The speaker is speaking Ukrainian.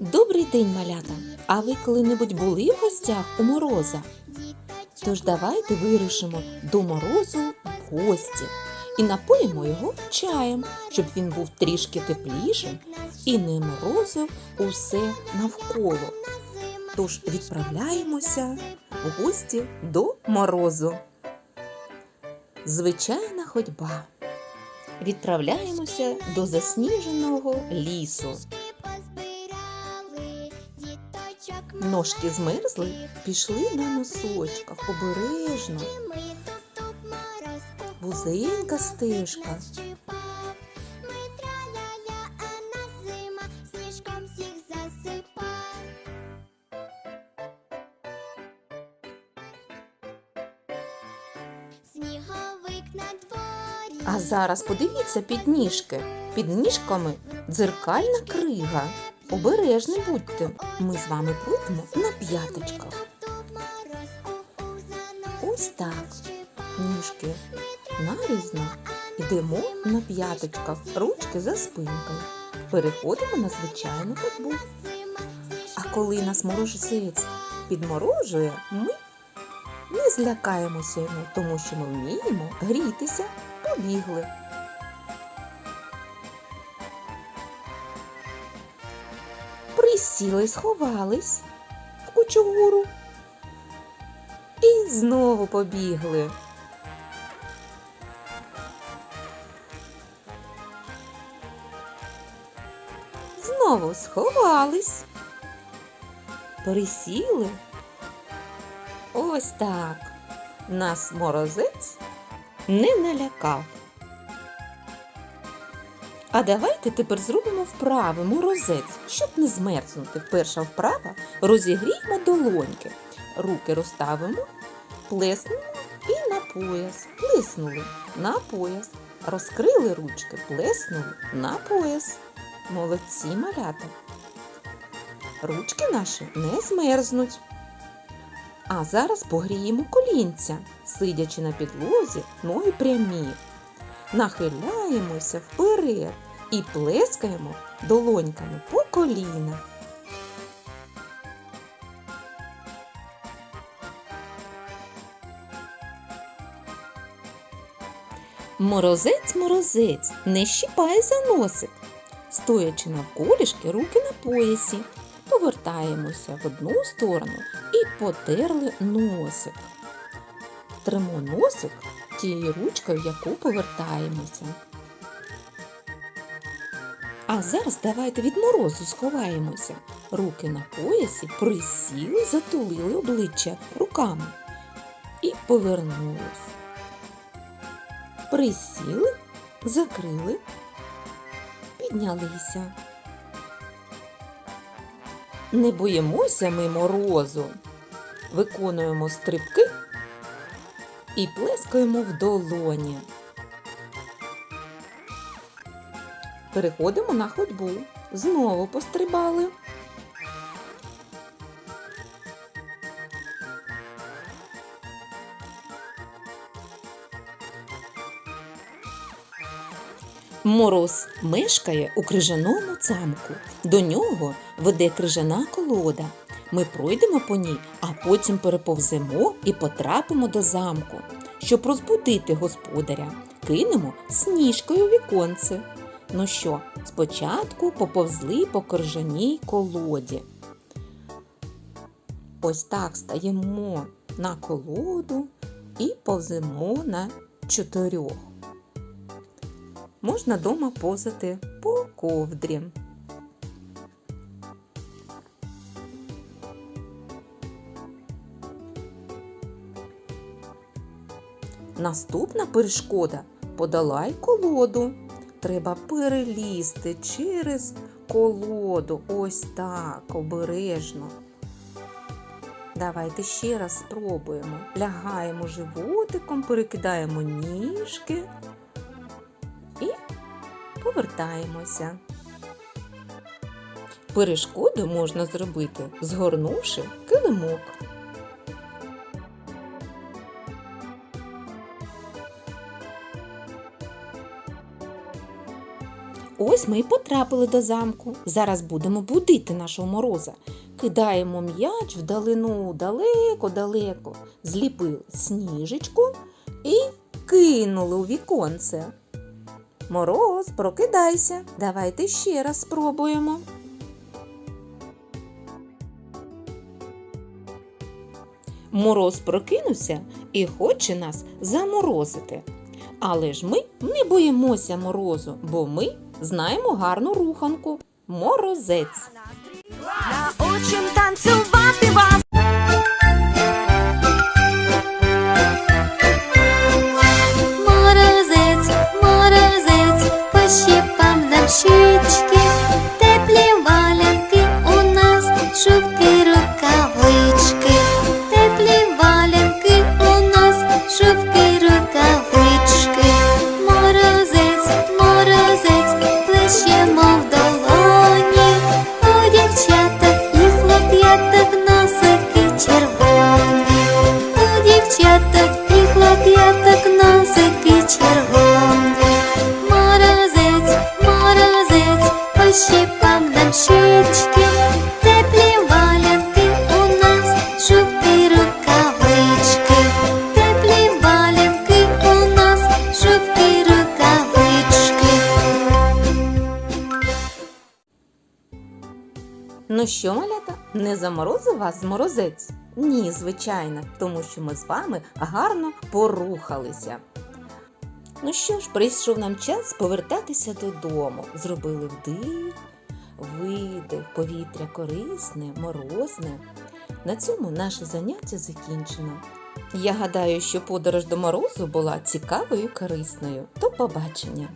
Добрий день, малята! А ви коли-небудь були в гостях у мороза? Тож давайте вирішимо до морозу в гості і напоїмо його чаєм, щоб він був трішки теплішим і не морозив усе навколо. Тож відправляємося в гості до морозу. Звичайна ходьба. Відправляємося до засніженого лісу. Ножки змерзли, пішли на носочках обережно. Вузенька стежка. А зараз подивіться під ніжки. Під ніжками дзеркальна крига. Обережні будьте. Ми з вами пройдемо на п'яточках. Ось так. Ніжки нарізно. Йдемо на п'яточках. Ручки за спинкою. Переходимо на звичайну ходьбу. А коли нас морозець підморожує, ми не злякаємося йому, тому що ми вміємо грітися, побігли. Присіли, сховались в кучугуру і знову побігли. Знову сховались. Присіли. Ось так. Нас морозець не налякав. А давайте тепер зробимо вправи морозець, щоб не змерзнути. Перша вправа розігріємо долоньки. Руки розставимо, плеснемо і на пояс. Плеснули на пояс. Розкрили ручки, плеснули на пояс. Молодці малята. Ручки наші не змерзнуть. А зараз погріємо колінця, сидячи на підлозі, ноги прямі. Нахиляємося вперед і плескаємо долоньками по колінах. Морозець, морозець, не щіпай за носик. Стоячи навколішки, руки на поясі. Повертаємося в одну сторону і потерли носик. Тримо носик тією ручкою, яку повертаємося. А зараз давайте від морозу сховаємося. Руки на поясі присіли, затулили обличчя руками і повернулись. Присіли, закрили, піднялися. Не боїмося ми морозу. Виконуємо стрибки і плескаємо в долоні. Переходимо на ходьбу. Знову пострибали. Мороз мешкає у крижаному замку. До нього веде крижана колода. Ми пройдемо по ній, а потім переповземо і потрапимо до замку. Щоб розбудити господаря, кинемо сніжкою віконце. Ну що, спочатку поповзли по крижаній колоді. Ось так стаємо на колоду і повземо на чотирьох. Можна дома позати по ковдрі. Наступна перешкода подолай колоду. Треба перелізти через колоду. Ось так, обережно. Давайте ще раз спробуємо. Лягаємо животиком, перекидаємо ніжки і повертаємося. Перешкоду можна зробити, згорнувши килимок. Ось ми і потрапили до замку. Зараз будемо будити нашого мороза. Кидаємо м'яч вдалину далеко-далеко, зліпили сніжечку і кинули у віконце. Мороз, прокидайся. Давайте ще раз спробуємо. Мороз прокинувся і хоче нас заморозити. Але ж ми не боїмося морозу, бо ми знаємо гарну руханку морозець. Научим танцювати вас. Носики. Морозець, морозець, пощипам нам щічки, теплі валянки у нас, шубки, рукавички, теплі валянки у нас, шубки, рукавички. Ну що, малята, не заморозив вас морозець? Ні, звичайно, тому що ми з вами гарно порухалися. Ну що ж, прийшов нам час повертатися додому. Зробили вдих, видих, повітря корисне, морозне. На цьому наше заняття закінчено. Я гадаю, що подорож до морозу була цікавою і корисною. До побачення!